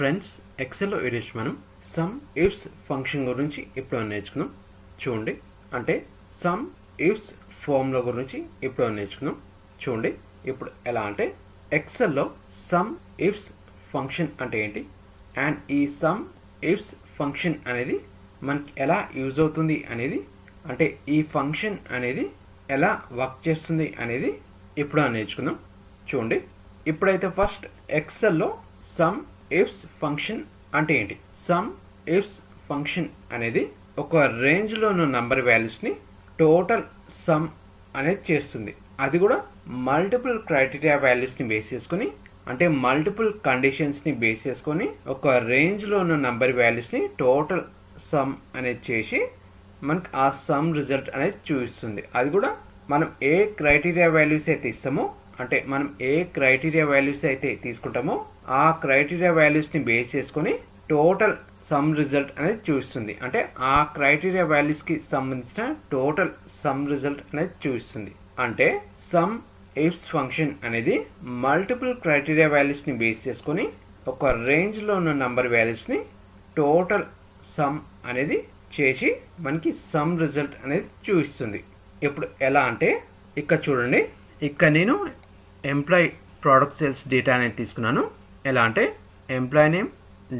Friends ఎక్సెల్లో ఈరోజు మనం sum ifs function గురించి ఇప్పుడు నేర్చుకుందాం. చూడండి. అంటే సమ్ ఇఫ్స్ ఫార్ములా గురించి ఇప్పుడు నేర్చుకుందాం. చూడండి. ఇప్పుడు ఎలా అంటే ఎక్సెల్లో సమ్ ఇఫ్స్ ఫంక్షన్ అంటే ఏంటి? అండ్ ఈ సమ్ ఇఫ్స్ ఫంక్షన్ అనేది మనకి ఎలా యూజ్ అవుతుంది అనేది అంటే ఈ ఫంక్షన్ అనేది ఎలా వర్క్ చేస్తుంది అనేది ఇప్పుడు నేర్చుకుందాం. చూడండి. ఇప్పుడైతే ఫస్ట్ ఎక్సెల్లో సమ్ ఇఫ్స్ ఫంక్షన్ అంటే ఏంటి? సమ్ ఇఫ్స్ ఫంక్షన్ అనేది ఒక రేంజ్లో ఉన్న నంబర్ వాల్యూస్ని టోటల్ సమ్ అనేది చేస్తుంది. అది కూడా మల్టిపుల్ క్రైటీరియా వాల్యూస్ని బేస్ చేసుకొని అంటే మల్టిపుల్ కండిషన్స్ని బేస్ చేసుకొని ఒక రేంజ్లో ఉన్న నంబర్ వాల్యూస్ని టోటల్ సమ్ అనేది చేసి మనకి ఆ సమ్ రిజల్ట్ అనేది చూపిస్తుంది. అది కూడా మనం ఏ క్రైటీరియా వాల్యూస్ అయితే ఇస్తామో అంటే మనం ఏ క్రైటీరియా వాల్యూస్ అయితే తీసుకుంటామో ఆ క్రైటీరియా వాల్యూస్ని బేస్ చేసుకొని టోటల్ సమ్ రిజల్ట్ అనేది చూస్తుంది. అంటే ఆ క్రైటీరియా వాల్యూస్కి సంబంధించిన టోటల్ సమ్ రిజల్ట్ అనేది చూపిస్తుంది అంటే సమ్ ఇఫ్స్ ఫంక్షన్ అనేది మల్టిపుల్ క్రైటీరియా వాల్యూస్ని బేస్ చేసుకొని ఒక రేంజ్లో ఉన్న నంబర్ వాల్యూస్ని టోటల్ సమ్ అనేది చేసి మనకి సమ్ రిజల్ట్ అనేది చూపిస్తుంది ఇప్పుడు ఎలా అంటే ఇక్కడ చూడండి. ఇక్కడ నేను ఎంప్లాయీ ప్రోడక్ట్ సేల్స్ డేటా అనేది తీసుకున్నాను. ఎలా అంటే employee name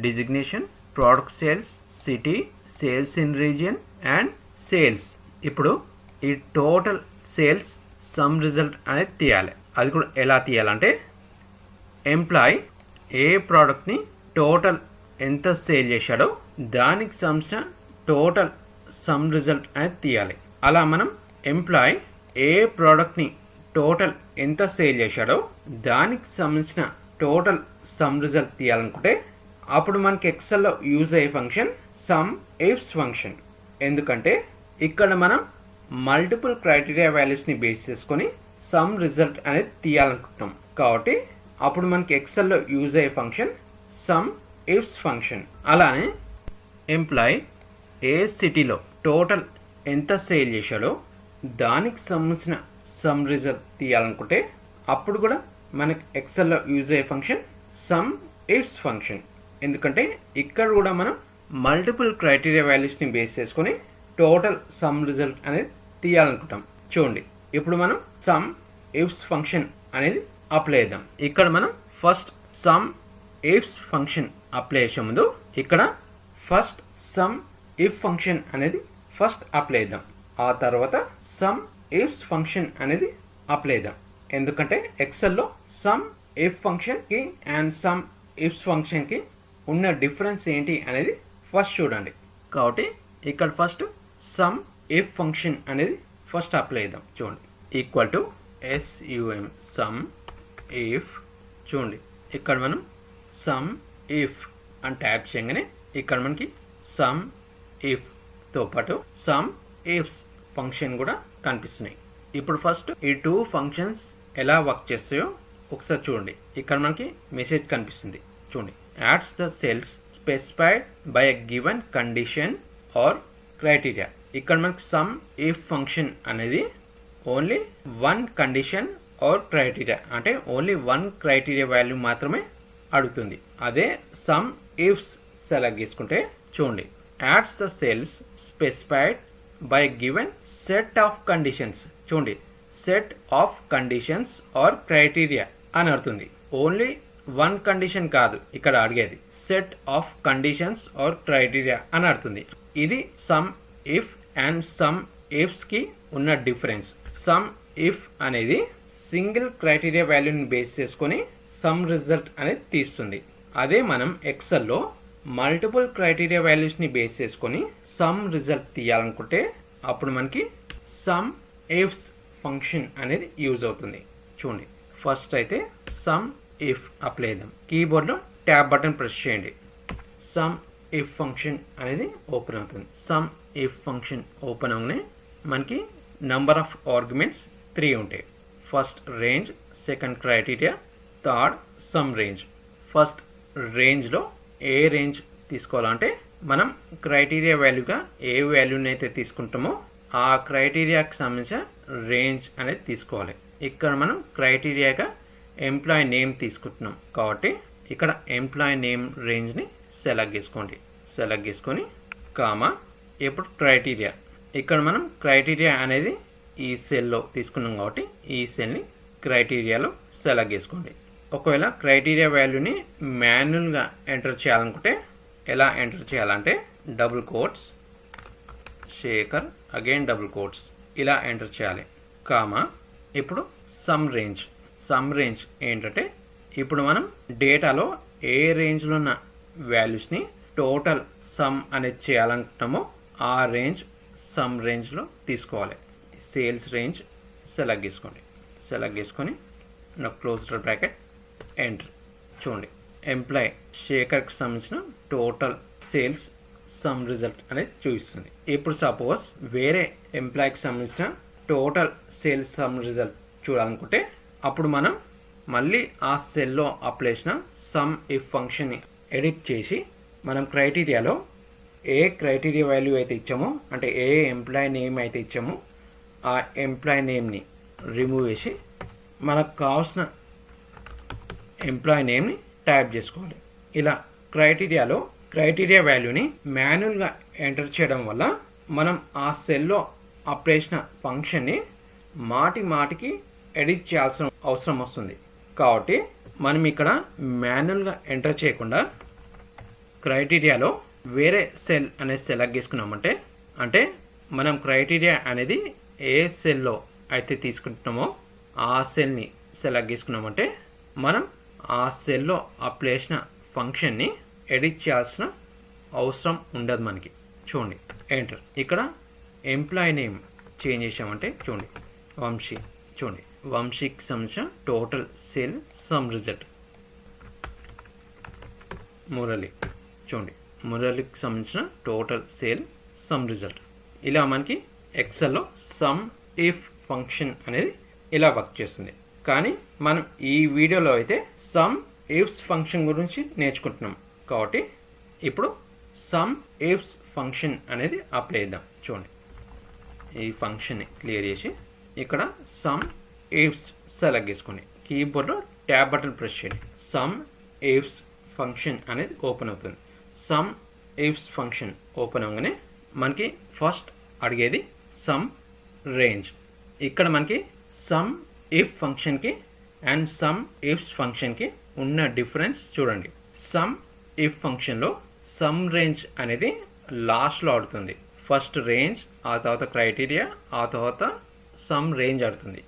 designation product sales city sales in region and sales ఇప్పుడు ఈ టోటల్ సేల్స్ సమ్ రిజల్ట్ అనేది తీయాలి. అది కూడా ఎలా తీయాలంటే ఎంప్లాయ్ ఏ ప్రోడక్ట్ని టోటల్ ఎంత సేల్ చేశాడో దానికి సంబంధించిన టోటల్ సమ్ రిజల్ట్ అనేది తీయాలి. అలా మనం ఎంప్లాయ్ ఏ ప్రోడక్ట్ని టోటల్ ఎంత సేల్ చేశాడో దానికి సంబంధించిన టోటల్ సమ్ రిజల్ట్ తీయాలనుకుంటే అప్పుడు మనకి ఎక్సెల్లో యూజ్ అయ్యే ఫంక్షన్ సమ్ ఇఫ్స్ ఫంక్షన్ ఎందుకంటే ఇక్కడ మనం మల్టిపుల్ క్రైటీరియా వాల్యూస్ని బేస్ చేసుకొని సమ్ రిజల్ట్ అనేది తీయాలనుకుంటున్నాం. కాబట్టి అప్పుడు మనకి ఎక్సెల్లో యూజ్ అయ్యే ఫంక్షన్ సమ్ ఇఫ్స్ ఫంక్షన్ అలానే ఎంప్లాయ్ ఏ సిటీలో టోటల్ ఎంత సేల్ చేశాడో దానికి సంబంధించిన సమ్ రిజల్ట్ తీయాలనుకుంటే అప్పుడు కూడా మనకి ఎక్సెల్లో యూజ్ అయ్యే ఫంక్షన్ సమ్ ఇఫ్స్ ఫంక్షన్ ఎందుకంటే ఇక్కడ కూడా మనం మల్టిపుల్ క్రైటీరియా వాల్యూస్ని బేస్ చేసుకొని టోటల్ సమ్ రిజల్ట్ అనేది తీయాలనుకుంటాం. చూడండి ఇప్పుడు మనం సమ్ ఇఫ్స్ ఫంక్షన్ అనేది అప్లై చేద్దాం. ఇక్కడ మనం first sum ifs function apply చేసే ముందు ఇక్కడ ఫస్ట్ సమ్ ఇఫ్ ఫంక్షన్ అనేది ఫస్ట్ అప్లై చేద్దాం. ఆ తర్వాత సమ్ ఇఫ్స్ ఫంక్షన్ అనేది అప్లై చేద్దాం. ఎందుకంటే ఎక్సెల్లో సమ్ ఇఫ్ ఫంక్షన్కి అండ్ సమ్ ఇఫ్స్ ఫంక్షన్కి ఉన్న డిఫరెన్స్ ఏంటి అనేది ఫస్ట్ చూడండి. కాబట్టి ఇక్కడ ఫస్ట్ సమ్ ఇఫ్ ఫంక్షన్ అనేది ఫస్ట్ అప్లై చేద్దాం. చూడండి. Equal to S U M sum if చూడండి. ఇక్కడ మనం సమ్ ఇఫ్ అని ట్యాప్ చేయగానే ఇక్కడ మనకి సమ్ ఇఫ్తో పాటు సమ్ ఇఫ్స్ ఫంక్షన్ కూడా కనిపిస్తున్నాయి. ఇప్పుడు ఫస్ట్ ఈ టూ ఫంక్షన్స్ ఎలా వర్క్ చేస్తాయో ఒకసారి చూడండి. ఇక్కడ మనకి మెసేజ్ కనిపిస్తుంది. చూడండి. Adds the cells specified by a given condition or criteria ఇక్కడ మనకి సమ్ ఇఫ్ ఫంక్షన్ అనేది only one condition or criteria అంటే ఓన్లీ వన్ క్రైటీరియా వాల్యూ మాత్రమే అడుగుతుంది. అదే సమ్ ఇఫ్స్ సెలెక్ట్ చేసుకుంటే చూడండి. Adds the cells specified by given set of conditions చూడండి. Set of conditions or criteria అని అడుగుతుంది. ఓన్లీ వన్ కండిషన్ కాదు ఇక్కడ అడిగేది. Set of conditions or criteria అని అడుగుతుంది. ఇది సమ్ ఇఫ్ అండ్ సమ్ ఇఫ్స్కి ఉన్న డిఫరెన్స్ సమ్ ఇఫ్ అనేది సింగిల్ క్రైటీరియా వాల్యూని బేస్ చేసుకొని సమ్ రిజల్ట్ అనేది తీస్తుంది. అదే మనం ఎక్సెల్లో మల్టిపుల్ క్రైటీరియా వాల్యూస్ని బేస్ చేసుకొని సమ్ రిజల్ట్ తీయాలనుకుంటే అప్పుడు మనకి సమ్ ఇఫ్స్ ఫంక్షన్ అనేది యూజ్ అవుతుంది. చూడండి. ఫస్ట్ అయితే సమ్ ఇఫ్ అప్లై చేద్దాం. కీబోర్డ్లో ట్యాబ్ బటన్ ప్రెస్ చేయండి. సమ్ ఇఫ్ ఫంక్షన్ అనేది ఓపెన్ అవుతుంది. సమ్ ఇఫ్ ఫంక్షన్ ఓపెన్ అవగానే మనకి నంబర్ ఆఫ్ ఆర్గ్యుమెంట్స్ త్రీ ఉంటాయి. First range second criteria third sum range first రేంజ్లో ఏ రేంజ్ తీసుకోవాలంటే మనం క్రైటీరియా వాల్యూగా ఏ వాల్యూని అయితే తీసుకుంటామో ఆ క్రైటీరియాకి సంబంధించిన రేంజ్ అనేది తీసుకోవాలి. ఇక్కడ మనం క్రైటీరియాగా ఎంప్లాయ్ నేమ్ తీసుకుంటున్నాం కాబట్టి ఇక్కడ ఎంప్లాయ్ నేమ్ రేంజ్ని సెలెక్ట్ చేసుకోండి. సెలెక్ట్ చేసుకొని కామా ఇప్పుడు క్రైటీరియా ఇక్కడ మనం క్రైటీరియా అనేది ఈ సెల్లో తీసుకున్నాం కాబట్టి ఈ సెల్ని క్రైటీరియాలో సెలెక్ట్ చేసుకోండి. ఒకవేళ క్రైటీరియా వాల్యూని మాన్యువల్గా ఎంటర్ చేయాలనుకుంటే ఎలా ఎంటర్ చేయాలంటే double quotes Shekhar again double quotes ఇలా ఎంటర్ చేయాలి. కామా ఇప్పుడు సమ్ రేంజ్ సమ్ రేంజ్ ఏంటంటే ఇప్పుడు మనం డేటాలో ఏ రేంజ్లో ఉన్న వాల్యూస్ని టోటల్ సమ్ అనేది చేయాలనుకుంటామో ఆ రేంజ్ సమ్ రేంజ్లో తీసుకోవాలి. సేల్స్ రేంజ్ సెలెక్ట్ చేసుకోండి. సెలెక్ట్ చేసుకొని నా క్లోజ్డ్ బ్రాకెట్ ఎంటర్ చూడండి. ఎంప్లాయ్ శేఖర్కి సంబంధించిన టోటల్ సేల్స్ సమ్ రిజల్ట్ అనేది చూపిస్తుంది. ఇప్పుడు సపోజ్ వేరే ఎంప్లాయీకి సంబంధించిన టోటల్ సేల్స్ సమ్ రిజల్ట్ చూడాలనుకుంటే అప్పుడు మనం మళ్ళీ ఆ సెల్లో అప్లై చేసిన సమ్ ఇఫ్ ఫంక్షన్ని ఎడిట్ చేసి మనం క్రైటీరియాలో ఏ క్రైటీరియా వాల్యూ అయితే ఇచ్చామో అంటే ఏ ఎంప్లాయీ నేమ్ అయితే ఇచ్చామో ఆ ఎంప్లాయ్ నేమ్ని రిమూవ్ చేసి మనకు కావాల్సిన ఎంప్లాయీ నేమ్ని టైప్ చేసుకోవాలి. ఇలా క్రైటీరియాలో క్రైటీరియా వాల్యూని మాన్యువల్గా ఎంటర్ చేయడం వల్ల మనం ఆ సెల్లో అప్లై చేసిన ఫంక్షన్ని మాటి మాటికి ఎడిట్ చేయాల్సిన అవసరం వస్తుంది. కాబట్టి మనం ఇక్కడ మాన్యువల్గా ఎంటర్ చేయకుండా క్రైటీరియాలో వేరే సెల్ అనేది సెలెక్ట్ చేసుకున్నామంటే అంటే మనం క్రైటీరియా అనేది ఏ సెల్లో అయితే తీసుకుంటున్నామో ఆ సెల్ని సెలెక్ట్ చేసుకున్నామంటే మనం ఆ సెల్లో అప్లై చేసిన ఫంక్షన్ని ఎడిట్ చేయాల్సిన అవసరం ఉండదు మనకి. చూడండి ఎంటర్ ఇక్కడ ఎంప్లాయీ నేమ్ చేంజ్ చేసామంటే చూడండి వంశీ. చూడండి వంశీకి సంబంధించిన total sale sum result Murali. చూడండి మురళికి సంబంధించిన టోటల్ సేల్ సమ్ రిజల్ట్ ఇలా మనకి ఎక్సెల్లో సమ్ ఇఫ్ ఫంక్షన్ అనేది ఇలా వర్క్ చేస్తుంది. కానీ మనం ఈ వీడియోలో అయితే సమ్ ఇఫ్స్ ఫంక్షన్ గురించి నేర్చుకుంటున్నాం. కాబట్టి ఇప్పుడు సమ్ ఏప్స్ ఫంక్షన్ అనేది అప్లై చేద్దాం. చూడండి. ఈ ఫంక్షన్ని క్లియర్ చేసి ఇక్కడ సమ్ ఏప్స్ సెలెక్ట్ చేసుకోండి కీబోర్డ్లో ట్యాబ్ బటన్ ప్రెస్ చేయండి. సమ్ ఏప్స్ ఫంక్షన్ అనేది ఓపెన్ అవుతుంది. సమ్ ఏప్స్ ఫంక్షన్ ఓపెన్ అవగానే మనకి ఫస్ట్ అడిగేది సమ్ రేంజ్ ఇక్కడ మనకి సమ్ ఇఫ్ ఫంక్షన్కి అండ్ సమ్ ఇఫ్స్ ఫంక్షన్కి ఉన్న డిఫరెన్స్ చూడండి. సమ్ ఇఫ్ ఫంక్షన్లో సమ్ రేంజ్ అనేది లాస్ట్లో ఆడుతుంది. ఫస్ట్ రేంజ్ ఆ తర్వాత క్రైటీరియా ఆ తర్వాత సమ్ రేంజ్ ఆడుతుంది.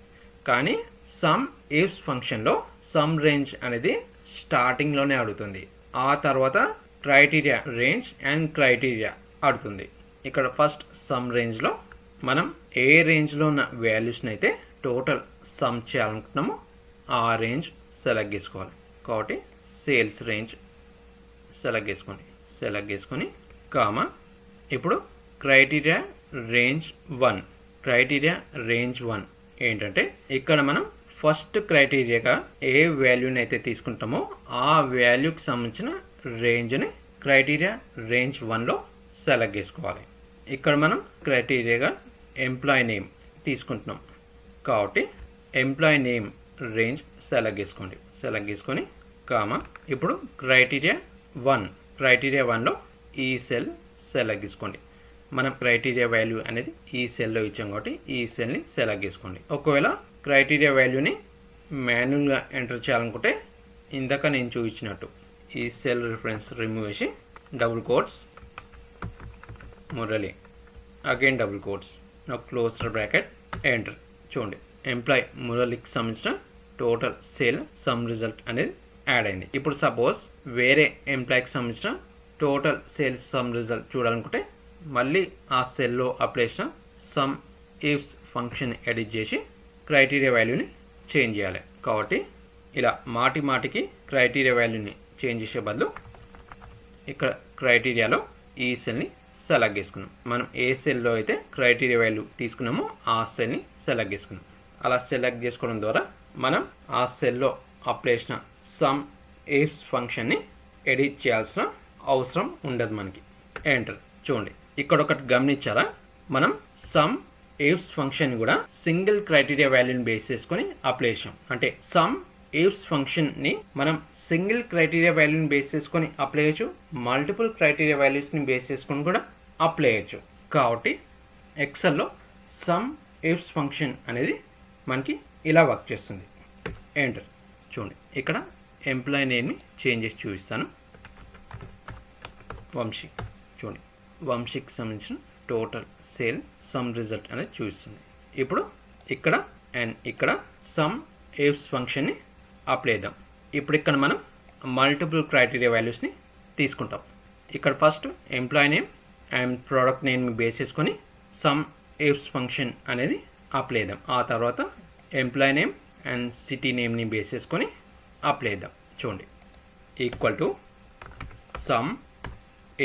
కానీ సమ్ ఇఫ్స్ ఫంక్షన్లో సమ్ రేంజ్ అనేది స్టార్టింగ్లోనే ఆడుతుంది. ఆ తర్వాత క్రైటీరియా రేంజ్ అండ్ క్రైటీరియా ఆడుతుంది. ఇక్కడ ఫస్ట్ సమ్ రేంజ్లో మనం ఏ రేంజ్లో ఉన్న వాల్యూస్ని అయితే టోటల్ సమ్ చేయాలనుకుంటున్నామో ఆ రేంజ్ సెలెక్ట్ చేసుకోవాలి. కాబట్టి సేల్స్ రేంజ్ సెలెక్ట్ చేసుకోండి సెలెక్ట్ చేసుకొని కామా ఇప్పుడు criteria range one. Criteria range one ఏంటంటే ఇక్కడ మనం ఫస్ట్ క్రైటీరియాగా ఏ వాల్యూని అయితే తీసుకుంటామో ఆ వాల్యూకి సంబంధించిన రేంజ్ని క్రైటీరియా రేంజ్ వన్లో సెలెక్ట్ చేసుకోవాలి ఇక్కడ మనం క్రైటీరియాగా ఎంప్లాయ్ నేమ్ తీసుకుంటున్నాం. కాబట్టి ఎంప్లాయ్ నేమ్ రేంజ్ సెలెక్ట్ చేసుకోండి సెలెక్ట్ చేసుకొని కామా ఇప్పుడు క్రైటీరియా వన్ క్రైటీరియా వన్లో ఈ సెల్ సెలెక్ట్ తీసుకోండి మనం క్రైటీరియా వాల్యూ అనేది ఈ సెల్లో ఇచ్చాం కాబట్టి ఈ సెల్ని సెలెక్ట్ చేసుకోండి ఒకవేళ క్రైటీరియా వాల్యూని మాన్యువల్గా ఎంటర్ చేయాలనుకుంటే ఇందాక నేను చూపించినట్టు ఈ సెల్ రిఫరెన్స్ రిమూవ్ చేసి double quotes Murali. Again double quotes closer bracket enter చూడండి ఎంప్లాయ్ మురళికి సంబంధించిన టోటల్ సేల్ సమ్ రిజల్ట్ అనేది యాడ్ అయింది. ఇప్పుడు సపోజ్ వేరే ఎంప్లాయీకి సంబంధించిన టోటల్ సేల్స్ సమ్ రిజల్ట్ చూడాలనుకుంటే మళ్ళీ ఆ సెల్లో అప్లై చేసిన సమ్ ఇఫ్స్ ఫంక్షన్ ఎడిట్ చేసి క్రైటీరియా వాల్యూని చేంజ్ చేయాలి. కాబట్టి ఇలా మాటి మాటికి క్రైటీరియా వాల్యూని చేంజ్ చేసే బదులు ఇక్కడ క్రైటీరియాలో ఈ సెల్ని సెలెక్ట్ చేసుకున్నాం మనం ఏ సెల్లో అయితే క్రైటీరియా వాల్యూ తీసుకున్నామో ఆ సెల్ని సెలెక్ట్ చేసుకున్నాం అలా సెలెక్ట్ చేసుకోవడం ద్వారా మనం ఆ సెల్లో అప్లై చేసిన సమ్ ఎయిఫ్స్ ఫంక్షన్ని ఎడిట్ చేయాల్సిన అవసరం ఉండదు మనకి. ఎంటర్ చూడండి. ఇక్కడ ఒకటి గమనించారా? మనం సమ్ ఎయిఫ్స్ ఫంక్షన్ కూడా సింగిల్ క్రైటీరియా వాల్యూని బేస్ చేసుకొని అప్లై చేసాం అంటే సమ్ ఇఫ్స్ ఫంక్షన్ని మనం సింగిల్ క్రైటీరియా వాల్యూని బేస్ చేసుకొని అప్లై చేయొచ్చు. మల్టిపుల్ క్రైటీరియా వాల్యూస్ని బేస్ చేసుకొని కూడా అప్లై చేయొచ్చు. కాబట్టి ఎక్సెల్లో సమ్ ఇఫ్స్ ఫంక్షన్ అనేది మనకి ఇలా వర్క్ చేస్తుంది. ఎంటర్ చూడండి. ఇక్కడ ఎంప్లాయీ నేమ్ని చేంజ్ చేసి చూపిస్తాను. వంశిక్ చూడండి. వంశీకి సంబంధించిన టోటల్ సేల్ సమ్ రిజల్ట్ అనేది చూపిస్తుంది. ఇప్పుడు ఇక్కడ అండ్ ఇక్కడ సమ్ ఏవ్స్ ఫంక్షన్ని అప్లై చేద్దాం. ఇప్పుడు ఇక్కడ మనం మల్టిపుల్ క్రైటీరియా వాల్యూస్ని తీసుకుంటాం. ఇక్కడ first employee name and product name base చేసుకొని సమ్ ఏవ్స్ ఫంక్షన్ అనేది అప్లై చేద్దాం. ఆ తర్వాత ఎంప్లాయీ నేమ్ అండ్ సిటీ నేమ్ని బేస్ చేసుకొని అప్లై చేద్దాం చూడండి. Equal to sum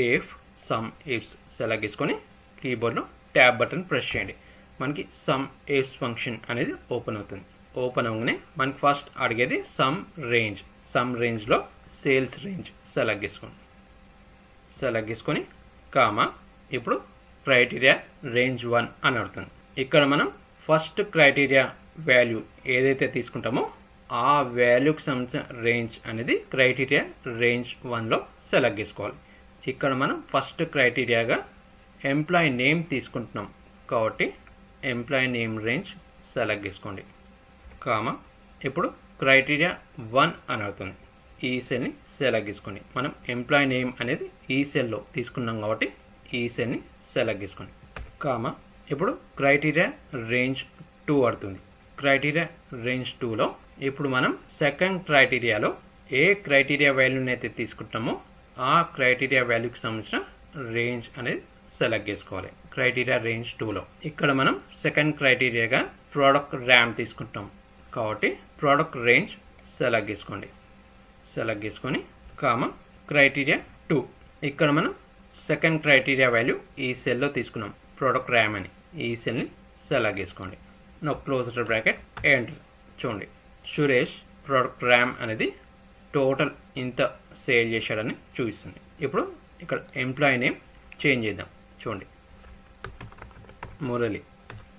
if sum ifs select చేసుకొని కీబోర్డ్లో ట్యాబ్ బటన్ ప్రెస్ చేయండి. మనకి సమ్ ఏఫ్స్ ఫంక్షన్ అనేది ఓపెన్ అవుతుంది. ఓపెన్ అవ్వగానే మనకి ఫస్ట్ అడిగేది సమ్ రేంజ్ సమ్ రేంజ్లో సేల్స్ రేంజ్ సెలెక్ట్ చేసుకోండి. సెలెక్ట్ చేసుకొని కామా ఇప్పుడు క్రైటీరియా రేంజ్ వన్ అని అడుగుతుంది. ఇక్కడ మనం ఫస్ట్ క్రైటీరియా వాల్యూ ఏదైతే తీసుకుంటామో ఆ వాల్యూకి సంబంధించిన రేంజ్ అనేది క్రైటీరియా రేంజ్ వన్లో సెలెక్ట్ చేసుకోవాలి. ఇక్కడ మనం ఫస్ట్ క్రైటీరియాగా ఎంప్లాయీ నేమ్ తీసుకుంటున్నాం కాబట్టి ఎంప్లాయీ నేమ్ రేంజ్ సెలెక్ట్ చేసుకోండి. కామా ఇప్పుడు క్రైటీరియా వన్ అని అవుతుంది ఈ సెల్ని సెలెక్ట్ చేసుకోండి. మనం ఎంప్లాయీ నేమ్ అనేది ఈ సెల్లో తీసుకున్నాం కాబట్టి ఈ సెల్ని సెలెక్ట్ చేసుకోండి. కామ ఇప్పుడు క్రైటీరియా రేంజ్ టూ పడుతుంది క్రైటీరియా రేంజ్ టూలో ఇప్పుడు మనం సెకండ్ క్రైటీరియాలో ఏ క్రైటీరియా వాల్యూని అయితే తీసుకుంటామో ఆ క్రైటీరియా వాల్యూకి సంబంధించిన రేంజ్ అనేది సెలెక్ట్ చేసుకోవాలి. క్రైటీరియా రేంజ్ టూలో ఇక్కడ మనం సెకండ్ క్రైటీరియాగా ప్రోడక్ట్ ర్యామ్ తీసుకుంటాం. కాబట్టి ప్రోడక్ట్ రేంజ్ సెలెక్ట్ చేసుకోండి. సెలెక్ట్ చేసుకొని కామ క్రైటీరియా టూ ఇక్కడ మనం సెకండ్ క్రైటీరియా వాల్యూ ఈ సెల్లో తీసుకున్నాం. ప్రోడక్ట్ ర్యామ్ అని. ఈ సెల్ని సెలెక్ట్ చేసుకోండి. నో క్లోజర్ బ్రాకెట్ ఎంటర్ చూడండి. సురేష్ ప్రోడక్ట్ ర్యామ్ అనేది టోటల్ ఇంత సేల్ చేశాడని చూపిస్తుంది. ఇప్పుడు ఇక్కడ ఎంప్లాయీ నేమ్ చేంజ్ చేద్దాం. చూడండి. మురళి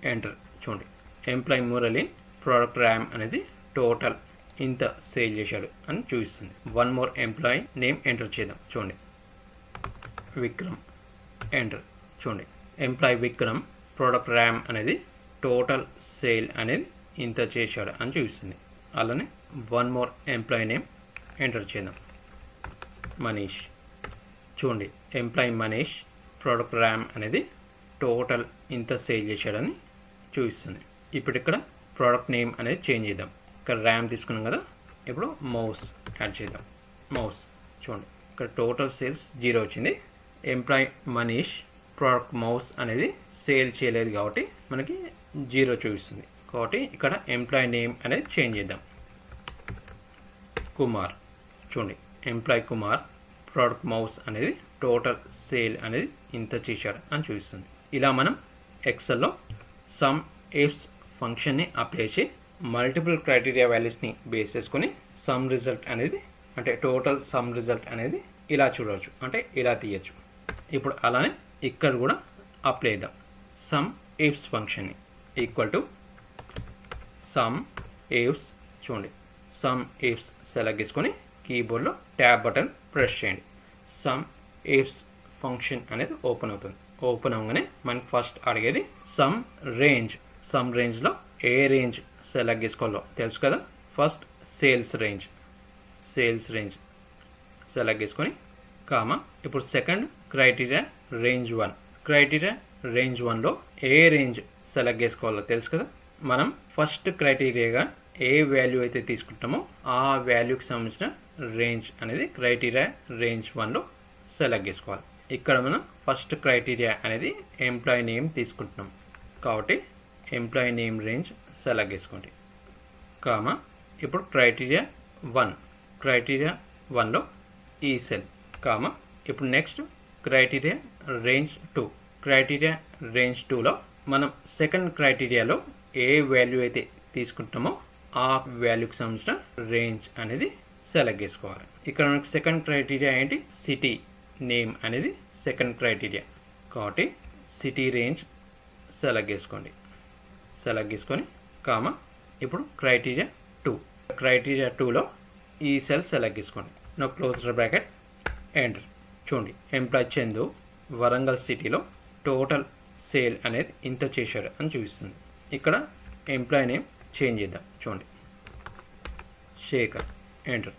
ఎంటర్ చూడండి. ఎంప్లాయీ మురళి ప్రోడక్ట్ ర్యామ్ అనేది టోటల్ ఇంత సేల్ చేశాడు అని చూపిస్తుంది. One more employee name enter చేద్దాం. చూడండి. విక్రమ్ ఎంటర్ చూడండి. ఎంప్లాయీ విక్రమ్ ప్రోడక్ట్ ర్యామ్ అనేది టోటల్ సేల్ అనేది ఇంత చేశాడు అని చూపిస్తుంది. అలానే one more employee name enter చేద్దాం. మనీష్ చూడండి ఎంప్లాయీ మనీష్ ప్రోడక్ట్ ర్యామ్ అనేది టోటల్ ఇంత సేల్ చేశాడని చూపిస్తుంది. ఇప్పుడు ఇక్కడ ప్రోడక్ట్ నేమ్ అనేది చేంజ్ చేద్దాం. ఇక్కడ ర్యామ్ తీసుకున్నాం కదా ఇప్పుడు మౌస్ యాడ్ చేద్దాం. మౌస్ చూడండి ఇక్కడ టోటల్ సేల్స్ జీరో వచ్చింది. ఎంప్లాయ్ మనీష్ ప్రోడక్ట్ మౌస్ అనేది సేల్ చేయలేదు కాబట్టి మనకి జీరో చూపిస్తుంది. కాబట్టి ఇక్కడ ఎంప్లాయ్ నేమ్ అనేది చేంజ్ చేద్దాం. కుమార్. చూడండి. ఎంప్లాయ్ కుమార్ ప్రోడక్ట్ మౌస్ అనేది టోటల్ సేల్ అనేది ఇంత చేశాడు అని చూపిస్తుంది. ఇలా మనం ఎక్సెల్లో సమ్ ఎఫ్స్ ఫంక్షన్ని అప్లై చేసి మల్టిపుల్ క్రైటీరియా వాల్యూస్ని బేస్ చేసుకొని సమ్ రిజల్ట్ అనేది అంటే టోటల్ సమ్ రిజల్ట్ అనేది ఇలా చూడవచ్చు. అంటే ఇలా తీయచ్చు. ఇప్పుడు అలానే ఇక్కడ కూడా అప్లై చేద్దాం. సమ్ ఎఫ్స్ ఫంక్షన్ని ఈక్వల్ టు సమ్ ఏవ్స్ చూడండి. సమ్ ఏవ్స్ సెలెక్ట్ చేసుకొని కీబోర్డ్లో ట్యాబ్ బటన్ ప్రెస్ చేయండి. సమ్ ఏవ్స్ ఫంక్షన్ అనేది ఓపెన్ అవుతుంది. ఓపెన్ అవ్వగానే మనకి ఫస్ట్ అడిగేది సమ్ రేంజ్ సమ్ రేంజ్లో ఏ రేంజ్ సెలెక్ట్ చేసుకోవాలో తెలుసు కదా? First sales range sales range select చేసుకొని కామా ఇప్పుడు second criteria range one criteria range వన్లో ఏ రేంజ్ సెలెక్ట్ చేసుకోవాలో తెలుసు కదా? మనం ఫస్ట్ క్రైటీరియాగా ఏ వాల్యూ అయితే తీసుకుంటామో ఆ వాల్యూకి సంబంధించిన రేంజ్ అనేది క్రైటీరియా రేంజ్ వన్లో సెలెక్ట్ చేసుకోవాలి. ఇక్కడ మనం ఫస్ట్ క్రైటీరియా అనేది ఎంప్లాయీ నేమ్ తీసుకుంటున్నాం. కాబట్టి ఎంప్లాయీ నేమ్ రేంజ్ సెలెక్ట్ చేసుకోండి. కామా ఇప్పుడు క్రైటీరియా వన్ క్రైటీరియా వన్లో ఈ సెల్ కామా ఇప్పుడు next criteria range two criteria range టూలో మనం సెకండ్ క్రైటీరియాలో ఏ వాల్యూ అయితే తీసుకుంటామో ఆ వాల్యూకి సంబంధించిన రేంజ్ అనేది సెలెక్ట్ చేసుకోవాలి. ఇక్కడ మనకు సెకండ్ క్రైటీరియా ఏంటి? సిటీ నేమ్ అనేది సెకండ్ క్రైటీరియా కాబట్టి సిటీ రేంజ్ సెలెక్ట్ చేసుకోండి. సెలెక్ట్ చేసుకొని కామా ఇప్పుడు క్రైటీరియా టూ క్రైటీరియా టూలో ఈ సెల్ సెలెక్ట్ చేసుకోండి. నో క్లోజర్ బ్రాకెట్ ఎంటర్ చూడండి ఎంప్లాయ్ చందు వరంగల్ సిటీలో టోటల్ సేల్ అనేది ఇంత చేశారు అని చూపిస్తుంది. ఇక్కడ ఎంప్లాయ్ నేమ్ చేంజ్ చేద్దాం. చూడండి. శేఖర్. ఎంటర్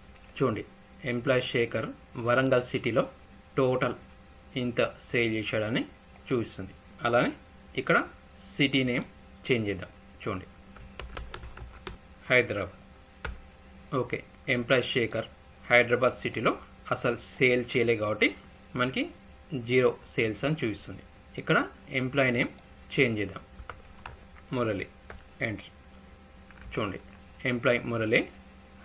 చూడండి. ఎంప్లాయ్ శేఖర్ వరంగల్ సిటీలో టోటల్ ఇంత సేల్ చేశాడని చూపిస్తుంది. అలానే ఇక్కడ సిటీ నేమ్ చేంజ్ చేద్దాం. చూడండి. హైదరాబాద్. ఓకే. ఎంప్లాయ్ శేఖర్ హైదరాబాద్ సిటీలో అసలు సేల్ చేయలే కాబట్టి మనకి జీరో సేల్స్ అని చూపిస్తుంది. ఇక్కడ ఎంప్లాయీ నేమ్ చేంజ్ చేద్దాం. మురళి ఎంట్రీ చూడండి ఎంప్లాయీ మురళి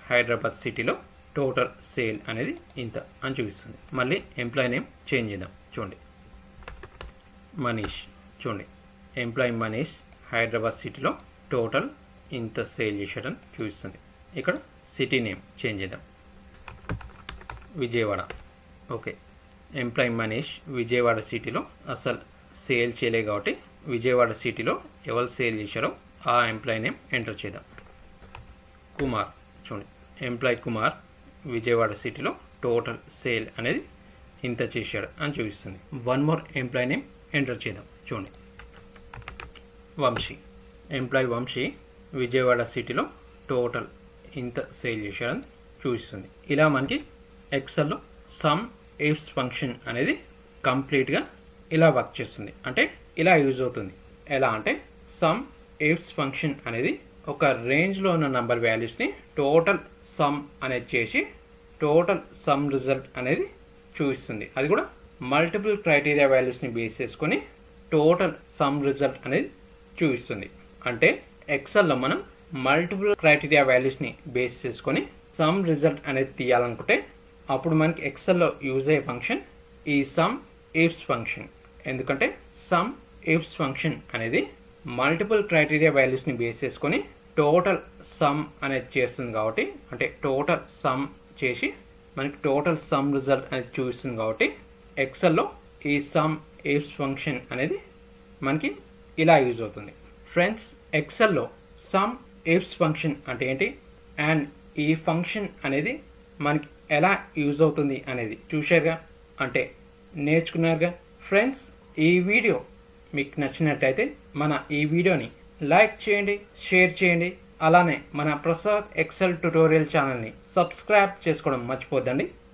హైదరాబాద్ సిటీలో టోటల్ సేల్ అనేది ఇంత అని చూపిస్తుంది. మళ్ళీ ఎంప్లాయ్ నేమ్ చేంజ్ చేద్దాం. చూడండి మనీష్. చూడండి ఎంప్లాయీ మనీష్ హైదరాబాద్ సిటీలో టోటల్ ఇంత సేల్ చేశాడని చూపిస్తుంది. ఇక్కడ సిటీ నేమ్ చేంజ్ చేద్దాం. విజయవాడ. ఓకే ఎంప్లాయీ మనీష్ విజయవాడ సిటీలో అసలు సేల్ చేయలేదు కాబట్టి విజయవాడ సిటీలో ఎవరు సేల్ చేశారో ఆ ఎంప్లాయ్ నేమ్ ఎంటర్ చేద్దాం. కుమార్ చూడండి. ఎంప్లాయ్ కుమార్ విజయవాడ సిటీలో టోటల్ సేల్ అనేది ఇంత చేశాడు అని చూపిస్తుంది. One more employee name enter చేద్దాం. చూడండి. వంశీ. ఎంప్లాయ్ వంశీ విజయవాడ సిటీలో టోటల్ ఇంత సేల్ చేశాడని చూపిస్తుంది. ఇలా మనకి ఎక్సెల్లో సమ్ ఎయిఫ్స్ ఫంక్షన్ అనేది కంప్లీట్గా ఇలా వర్క్ చేస్తుంది. అంటే ఇలా యూజ్ అవుతుంది. ఎలా అంటే సమ్ ఎయిఫ్స్ ఫంక్షన్ అనేది ఒక రేంజ్లో ఉన్న నంబర్ వాల్యూస్ని టోటల్ సమ్ అనేది చేసి టోటల్ సమ్ రిజల్ట్ అనేది చూపిస్తుంది. అది కూడా మల్టిపుల్ క్రైటీరియా వాల్యూస్ని బేస్ చేసుకొని టోటల్ సమ్ రిజల్ట్ అనేది చూపిస్తుంది. అంటే ఎక్సెల్లో మనం మల్టిపుల్ క్రైటీరియా వాల్యూస్ని బేస్ చేసుకొని సమ్ రిజల్ట్ అనేది తీయాలనుకుంటే అప్పుడు మనకి ఎక్సెల్లో యూజ్ అయ్యే ఫంక్షన్ ఈ సమ్ ఇఫ్స్ ఫంక్షన్ ఎందుకంటే సమ్ ఇఫ్స్ ఫంక్షన్ అనేది మల్టిపుల్ క్రైటీరియా వాల్యూస్ని బేస్ చేసుకొని టోటల్ సమ్ అనేది చేస్తుంది కాబట్టి అంటే టోటల్ సమ్ చేసి మనకి టోటల్ సమ్ రిజల్ట్ అనేది చూపిస్తుంది కాబట్టి ఎక్సెల్లో ఈ సమ్ ఇఫ్స్ ఫంక్షన్ అనేది మనకి ఇలా యూజ్ అవుతుంది. ఫ్రెండ్స్ ఎక్సెల్లో సమ్ ఇఫ్స్ ఫంక్షన్ అంటే ఏంటి? అండ్ ఈ ఫంక్షన్ అనేది మనకి ఎలా యూజ్ అవుతుంది అనేది చూశారుగా? అంటే నేర్చుకున్నారుగా? ఫ్రెండ్స్ ఈ వీడియో మీకు నచ్చినట్టయితే మన ఈ వీడియోని లైక్ చేయండి షేర్ చేయండి అలానే మన ప్రసాద్ ఎక్సెల్ ట్యుటోరియల్ ఛానల్ని సబ్స్క్రైబ్ చేసుకోవడం మర్చిపోద్దండి.